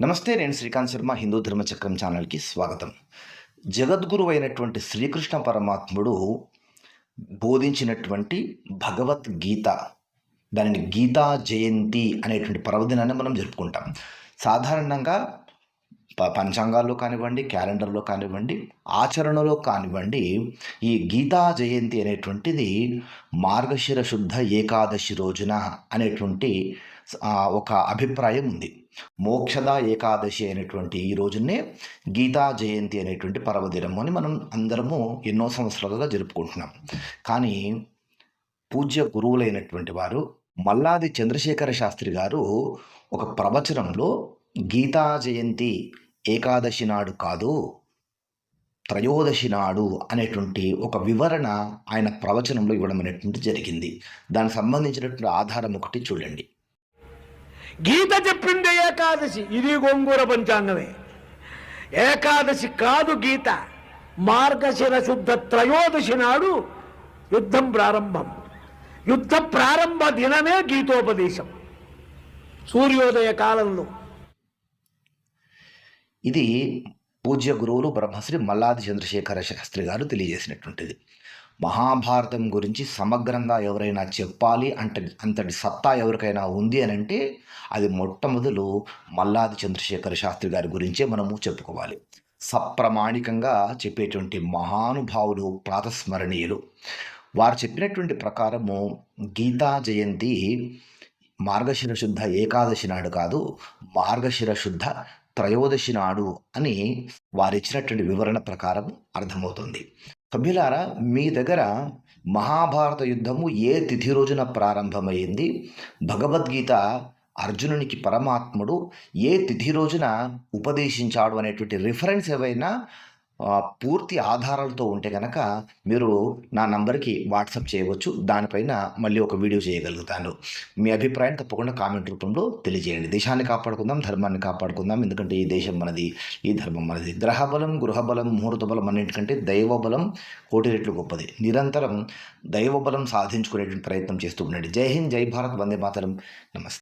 నమస్తే నేను శ్రీకాంత్ శర్మ హిందూ ధర్మచక్రం ఛానల్కి స్వాగతం. జగద్గురు అయినటువంటి శ్రీకృష్ణ పరమాత్ముడు బోధించినటువంటి భగవద్గీత దానిని గీతా జయంతి అనేటువంటి పర్వదినాన్ని మనం జరుపుకుంటాం. సాధారణంగా ప- పంచాంగాల్లో కానివ్వండి క్యాలెండర్లో కానివ్వండి ఆచరణలో కానివ్వండి ఈ గీతా జయంతి అనేటువంటిది మార్గశిర శుద్ధ ఏకాదశి రోజున అనేటువంటి ఒక అభిప్రాయం ఉంది. మోక్షద ఏకాదశి అయినటువంటి ఈ రోజునే గీతా జయంతి అనేటువంటి పర్వదినం అని మనం అందరము ఎన్నో సంవత్సరాలుగా జరుపుకుంటున్నాం. కానీ పూజ్య గురువులైనటువంటి వారు మల్లాది చంద్రశేఖర శాస్త్రి గారు ఒక ప్రవచనంలో గీతా జయంతి ఏకాదశి నాడు కాదు త్రయోదశి నాడు అనేటువంటి ఒక వివరణ ఆయన ప్రవచనంలో ఇవ్వడం అనేటువంటి జరిగింది. దానికి సంబంధించినటువంటి ఆధారం ఒకటి చూడండి. గీత చెప్పింది ఏకాదశి. ఇది గోంగూర పంచాంగమే. ఏకాదశి కాదు గీత. మార్గశిర శుద్ధ త్రయోదశి నాడు యుద్ధం ప్రారంభం. యుద్ధ ప్రారంభ దినమే గీతోపదేశం. సూర్యోదయ కాలంలో. ఇది పూజ్య గురువులు బ్రహ్మశ్రీ మల్లాది చంద్రశేఖర శాస్త్రి గారు తెలియజేసినటువంటిది. మహాభారతం గురించి సమగ్రంగా ఎవరైనా చెప్పాలి అంటే అంతటి సత్తా ఎవరికైనా ఉంది అని అంటే అది మొట్టమొదలు మల్లాది చంద్రశేఖర శాస్త్రి గారి గురించే మనము చెప్పుకోవాలి. సప్రమాణికంగా చెప్పేటువంటి మహానుభావులు ప్రాతస్మరణీయులు. వారు చెప్పినటువంటి ప్రకారము గీతా జయంతి మార్గశిర శుద్ధ ఏకాదశి నాడు కాదు మార్గశిర శుద్ధ త్రయోదశి నాడు అని వారిచ్చినటువంటి వివరణ ప్రకారం అర్థమవుతుంది. సభ్యులారా మీ దగ్గర మహాభారత యుద్ధము ఏ తిథి రోజున ప్రారంభమైంది? భగవద్గీత అర్జునునికి పరమాత్ముడు ఏ తిథి రోజున ఉపదేశించాడు అనేటువంటి రిఫరెన్స్ ఏవైనా పూర్తి ఆధారాలతో ఉంటే కనుక మీరు నా నంబర్కి వాట్సాప్ చేయవచ్చు. దానిపైన మళ్ళీ ఒక వీడియో చేయగలుగుతాను. మీ అభిప్రాయం తప్పకుండా కామెంట్ రూపంలో తెలియజేయండి. దేశాన్ని కాపాడుకుందాం ధర్మాన్ని కాపాడుకుందాం. ఎందుకంటే ఈ దేశం మనది ఈ ధర్మం మనది. గ్రహబలం గృహబలం ముహూర్త బలం అన్నింటికంటే దైవబలం కోటి రెట్లు గొప్పది. నిరంతరం దైవబలం సాధించుకునేటువంటి ప్రయత్నం చేస్తూ ఉండండి. జై హింద్ జై భారత్ వందే మాతరం. నమస్తే.